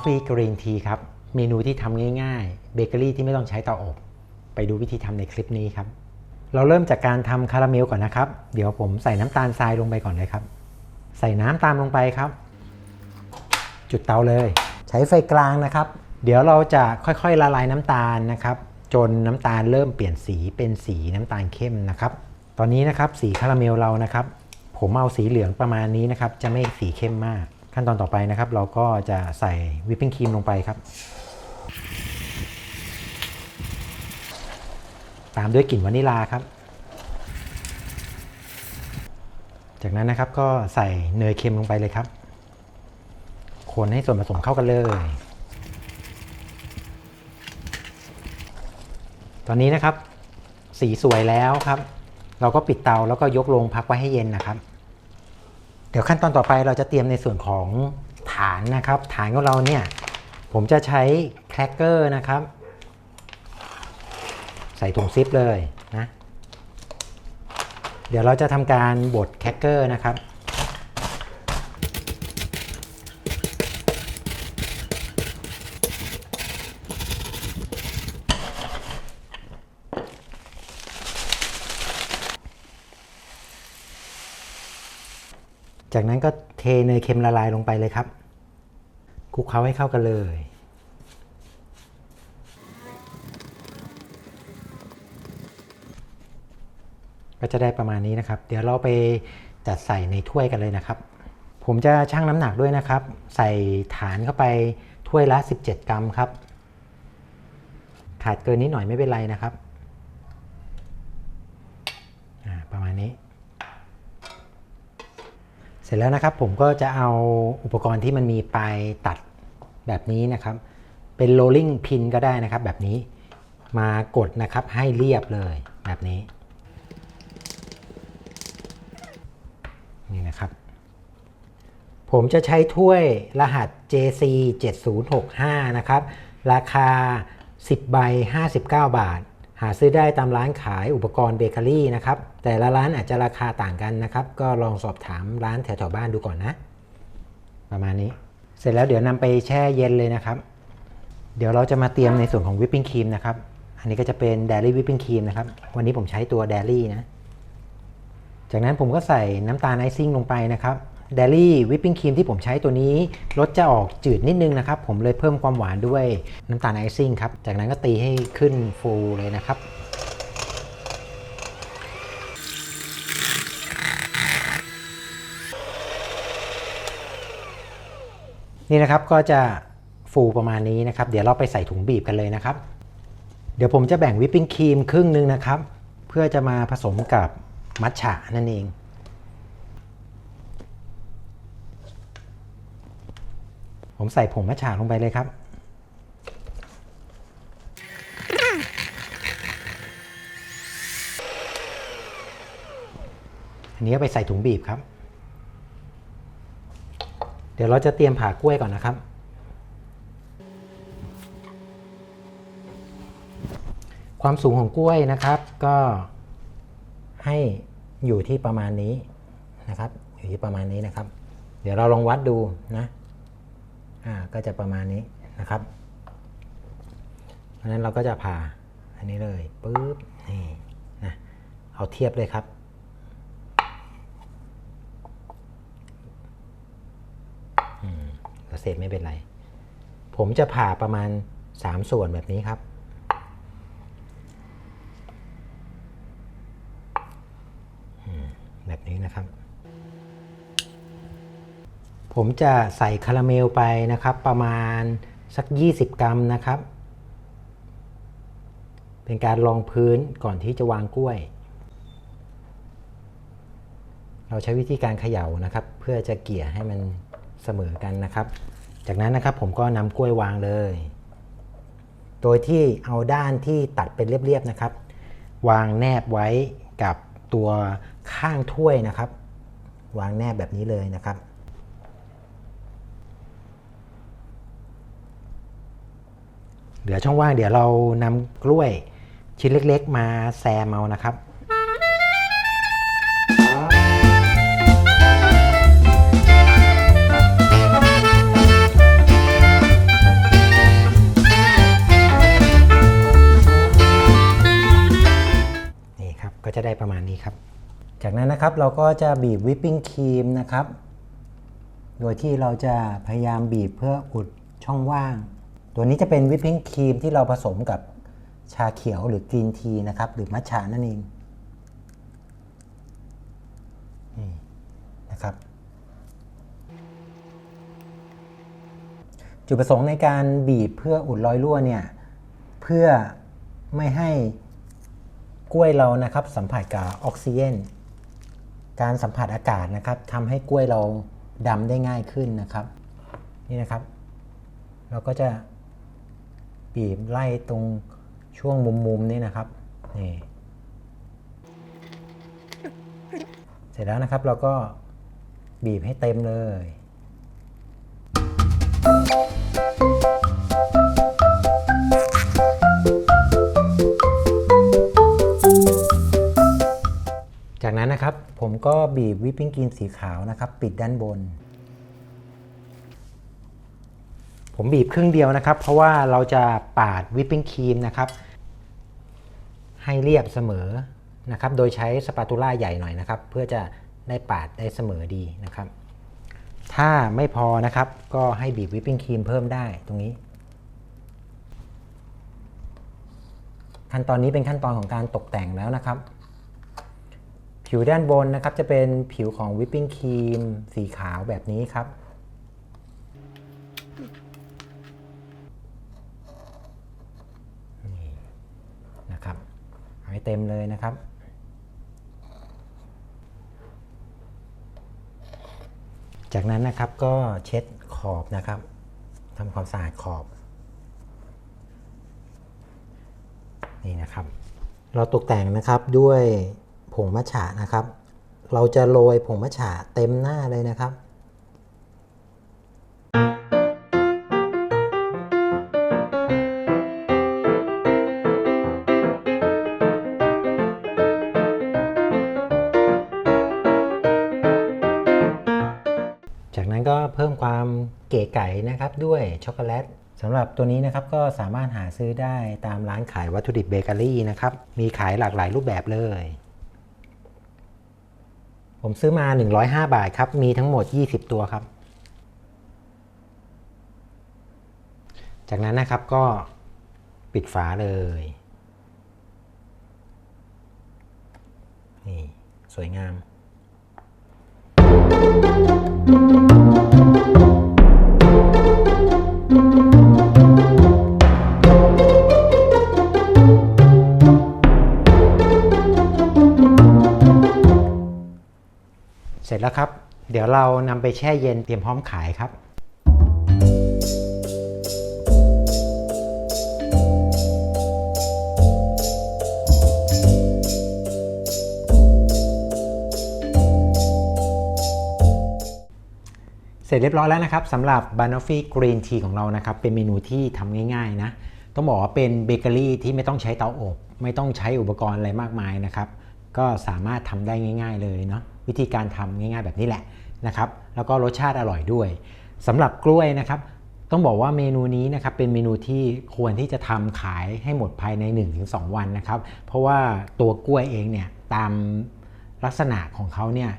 ฟฟี่กรีนทีครับ เมนูที่ทำง่ายๆ เบเกอรี่ที่ไม่ต้องใช้เตาอบ ไปดูวิธีทำในคลิปนี้ครับ เราเริ่มจากการทำคาราเมลก่อนนะครับ เดี๋ยวผมใส่น้ำตาลทรายลงไปก่อนเลยครับ ใส่น้ำตามลงไปครับ จุดเตาเลย ใช้ไฟกลางนะครับ เดี๋ยวเราจะค่อยๆละลายน้ำตาลนะครับ จนน้ำตาลเริ่มเปลี่ยนสีเป็นสีน้ำตาลเข้มนะครับ ตอนนี้นะครับสีคาราเมลเรานะครับ ผมเอาสีเหลืองประมาณนี้นะครับ จะไม่สีเข้มมาก ขั้นตอนต่อไปนะครับ เราก็จะใส่วิปปิ้งครีมลงไปครับ ตามด้วยกลิ่นวานิลาครับ จากนั้นนะครับก็ใส่เนยเค็มลงไปเลยครับ คนให้ส่วนผสมเข้ากันเลย ตอนนี้นะครับ สีสวยแล้วครับ เราก็ปิดเตาแล้วก็ยกลงพักไว้ให้เย็นนะครับ เดี๋ยวขั้นตอนต่อไปเราจะเตรียมในส่วนของฐานนะครับ ฐานของเราเนี่ยผมจะใช้แครกเกอร์นะครับ ใส่ถุงซิปเลยนะ เดี๋ยวเราจะทำการบดแครกเกอร์นะครับ จากนั้นก็เทเนยเค็มละลายลงไปเลยครับคลุกเคล้าให้เข้ากันเลย ก็จะได้ประมาณนี้นะครับ เดี๋ยวเราไปจัดใส่ในถ้วยกันเลยนะครับ ผมจะชั่งน้ำหนักด้วยนะครับ ใส่ฐานเข้าไปถ้วยละ 17 กรัมครับ ขาดเกินนิดหน่อยไม่เป็นไรนะครับ ประมาณนี้ สร็จแล้วนะครับผมก็จะเอาอุปกรณ์ที่มันมีปลายตัดแบบนี้นะครับ เป็น rolling pin ก็ได้นะครับ แบบนี้มากดนะครับให้เรียบเลยแบบนี้ นี่นะครับ ผมจะใช้ถ้วยรหัส JC 7065 นะครับ ราคา 10ใบ59 บาท หาซื้อได้ตามร้านขายอุปกรณ์เบเกอรี่นะครับ แต่ละร้านอาจจะราคาต่างกันนะครับ ก็ลองสอบถามร้านแถวๆบ้านดูก่อนนะ ประมาณนี้ เสร็จแล้วเดี๋ยวนำไปแช่เย็นเลยนะครับ เดี๋ยวเราจะมาเตรียมในส่วนของวิปปิ้งครีมนะครับ อันนี้ก็จะเป็นเดลี่วิปปิ้งครีมนะครับ วันนี้ผมใช้ตัวเดลี่นะ จากนั้นผมก็ใส่น้ำตาลไอซิ่งลงไปนะครับ เดลี่วิปปิ้งครีมที่ผมใช้ตัวนี้รสจะออกจืดนิดนึงนะครับ ผมเลยเพิ่มความหวานด้วยน้ำตาลไอซิ่งครับ จากนั้นก็ตีให้ขึ้นฟูเลยนะครับนี่นะครับก็จะฟูประมาณนี้นะครับ เดี๋ยวเราไปใส่ถุงบีบกันเลยนะครับ เดี๋ยวผมจะแบ่งวิปปิ้งครีมครึ่งหนึงนะครับ เพื่อจะมาผสมกับมัทฉะนั่นเอง ผมใส่ผงมัทฉะลงไปเลยครับ อันนี้ไปใส่ถุงบีบครับ เดี๋ยวเราจะเตรียมผ่ากล้วยก่อนนะครับ ความสูงของกล้วยนะครับ ก็ให้อยู่ที่ประมาณนี้นะครับ อยู่ที่ประมาณนี้นะครับ เดี๋ยวเราลองวัดดูนะ ก็จะประมาณนี้นะครับ เพราะนั้นเราก็จะผ่าอันนี้เลยปุ๊บนี่นะเอาเทียบเลยครับเหลือเศษไม่เป็นไร ผมจะผ่าประมาณ 3 ส่วนแบบนี้ครับแบบนี้นะครับ ผมจะใส่คาราเมลไปนะครับ ประมาณสัก 20 กรัมนะครับ เป็นการรองพื้นก่อนที่จะวางกล้วย เราใช้วิธีการเขย่านะครับ เพื่อจะเกี่ยให้มันเสมอกันนะครับ จากนั้นนะครับผมก็นำกล้วยวางเลย โดยที่เอาด้านที่ตัดเป็นเรียบๆนะครับ วางแนบไว้กับตัวข้างถ้วยนะครับ วางแนบแบบนี้เลยนะครับ เหลือช่องว่างเดี๋ยวเรานำกล้วยชิ้นเล็กๆ มาแซมเอานะครับนี่ครับก็จะได้ประมาณนี้ครับ จากนั้นนะครับเราก็จะบีบวิปปิ้งครีมนะครับ โดยที่เราจะพยายามบีบเพื่ออุดช่องว่าง ตัวนี้จะเป็นวิปปิ้งครีมที่เราผสมกับชาเขียวหรือกรีนทีนะครับ หรือมัทฉะนั่นเองนี่นะครับ จุดประสงค์ในการบีบเพื่ออุดรอยรั่วเนี่ย เพื่อไม่ให้กล้วยเรานะครับ สัมผัสกับออกซิเจนการสัมผัสอากาศนะครับทำให้กล้วยเราดำได้ง่ายขึ้นนะครับ นี่นะครับ เราก็จะ บีบไล่ตรงช่วงมุมๆนี้นะครับนี่เสร็จแล้วนะครับเราก็บีบให้เต็มเลยจากนั้นนะครับผมก็บีบวิปปิ้งครีมสีขาวนะครับ ปิดด้านบน ผมบีบครึ่งเดียวนะครับ เพราะว่าเราจะปาดวิปปิ้งครีมนะครับ ให้เรียบเสมอนะครับ โดยใช้สปาตูล่าใหญ่หน่อยนะครับ เพื่อจะได้ปาดได้เสมอดีนะครับ ถ้าไม่พอนะครับ ก็ให้บีบวิปปิ้งครีมเพิ่มได้ตรงนี้ ขั้นตอนนี้เป็นขั้นตอนของการตกแต่งแล้วนะครับ ผิวด้านบนนะครับจะเป็นผิวของวิปปิ้งครีมสีขาวแบบนี้ครับ นี่นะครับเอา ให้เต็มเลยนะครับ จากนั้นนะครับก็เช็ดขอบนะครับทำความสะอาดขอบ นี่นะครับ เราตกแต่งนะครับด้วยผงมัทฉะนะครับ เราจะโรยผงมัทฉะเต็มหน้าเลยนะครับ ความเก๋ไก๋นะครับด้วยช็อกโกแลตสำหรับตัวนี้นะครับก็สามารถหาซื้อได้ตามร้านขายวัตถุดิบเบเกอรี่นะครับมีขายหลากหลายรูปแบบเลย ผมซื้อมา 105 บาทครับ มีทั้งหมด 20 ตัวครับ จากนั้นนะครับก็ปิดฝาเลยนี่สวยงามเสร็จแล้วครับ เดี๋ยวเรานำไปแช่เย็นเตรียมพร้อมขายครับเสร็จเรียบร้อยแล้วนะครับสำหรับบานอฟฟี่กรีนทีของเรานะครับ เป็นเมนูที่ทำง่ายๆนะ ต้องบอกว่าเป็นเบเกอรี่ที่ไม่ต้องใช้เตาอบ ไม่ต้องใช้อุปกรณ์อะไรมากมายนะครับ ก็สามารถทำได้ง่าย ๆเลยเนาะ วิธีการทำง่ายๆแบบนี้แหละนะครับ แล้วก็รสชาติอร่อยด้วยสำหรับกล้วยนะครับ ต้องบอกว่าเมนูนี้นะครับเป็นเมนูที่ควรที่จะทำขายให้หมดภายใน 1-2 วันนะครับ เพราะว่าตัวกล้วยเองเนี่ยตามลักษณะของเขาเนี่ย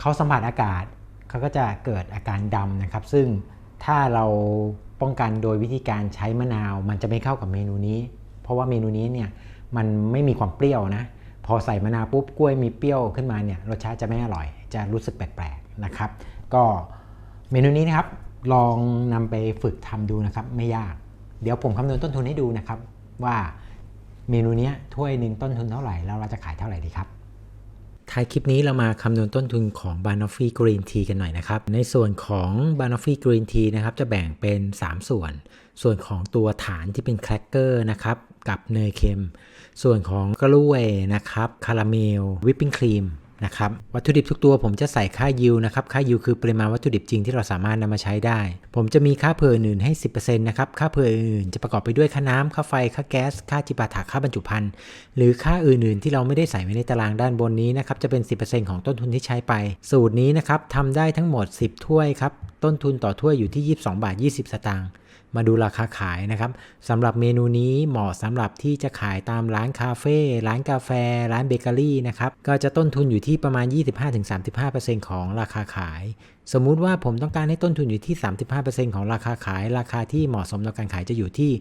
เขาสัมผัสอากาศเขาก็จะเกิดอาการดำนะครับ ซึ่งถ้าเราป้องกันโดยวิธีการใช้มะนาว มันจะไม่เข้ากับเมนูนี้ เพราะว่าเมนูนี้เนี่ยมันไม่มีความเปรี้ยวนะ พอใส่มะนาวปุ๊บกล้วยมีเปรี้ยวขึ้นมาเนี่ยรสชาติจะไม่อร่อย จะรู้สึกแปลกๆนะครับ ก็เมนูนี้นะครับลองนำไปฝึกทำดูนะครับ ไม่ยาก เดี๋ยวผมคำนวณต้นทุนให้ดูนะครับ ว่าเมนูนี้ถ้วยหนึ่งต้นทุนเท่าไหร่แล้วเราจะขายเท่าไหร่ดีครับท้ายคลิปนี้เรามาคำนวณต้นทุนของ b a n o f f i Green Tea กันหน่อยนะครับ ในส่วนของ b a n o f f i Green Tea นะครับจะแบ่งเป็น 3 ส่วน ส่วนของตัวฐานที่เป็นแครกเกอร์นะครับ กับเนยเค็ม ส่วนของกล้วยนะครับคาราเมลวิปปิ้งครีมนะครับวัตถุดิบทุกตัวผมจะใส่ค่ายิวนะครับค่ายิวคือปริมาณวัตถุดิบจริงที่เราสามารถนำมาใช้ได้ ผมจะมีค่าเผื่ออื่นให้ 10%นะครับค่าเผื่ออื่นจะประกอบไปด้วยค่าน้ำค่าไฟค่าแก๊สค่าจิปาถะค่าบรรจุภัณฑ์หรือค่าอื่นๆ ที่เราไม่ได้ใส่ไว้ในตารางด้านบนนี้นะครับจะเป็น 10%ของต้นทุนที่ใช้ไป สูตรนี้นะครับทำได้ทั้งหมด 10 ถ้วยครับต้นทุนต่อถ้วยอยู่ที่ 22 บาท 20 สตางค์ มาดูราคาขายนะครับสำหรับเมนูนี้เหมาะสำหรับที่จะขายตามร้านคาเฟ่ร้านกาแฟ ร้านเบเกอรี่นะครับก็จะต้นทุนอยู่ที่ประมาณ 25-35%ของราคาขาย สมมุติว่าผมต้องการให้ต้นทุนอยู่ที่ 35%ของราคาขาย ราคาที่เหมาะสมต่อการขายจะอยู่ที่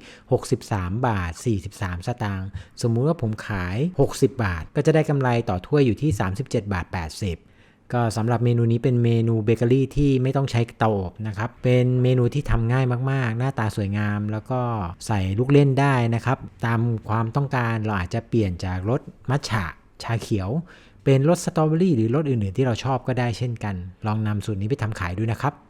63 บาท 43 สตางค์สมมุติว่าผมขาย 60 บาท ก็จะได้กำไรต่อถ้วยอยู่ที่ 37 บาท 80 ก็สำหรับเมนูนี้เป็นเมนูเบเกอรี่ที่ไม่ต้องใช้เตาอบนะครับ เป็นเมนูที่ทำง่ายมากๆ หน้าตาสวยงาม แล้วก็ใส่ลูกเล่นได้นะครับ ตามความต้องการเราอาจจะเปลี่ยนจากรสมัทฉะชาเขียว เป็นรสสตรอเบอรี่หรือรสอื่นๆ ที่เราชอบก็ได้เช่นกัน ลองนำสูตรนี้ไปทำขายดูนะครับ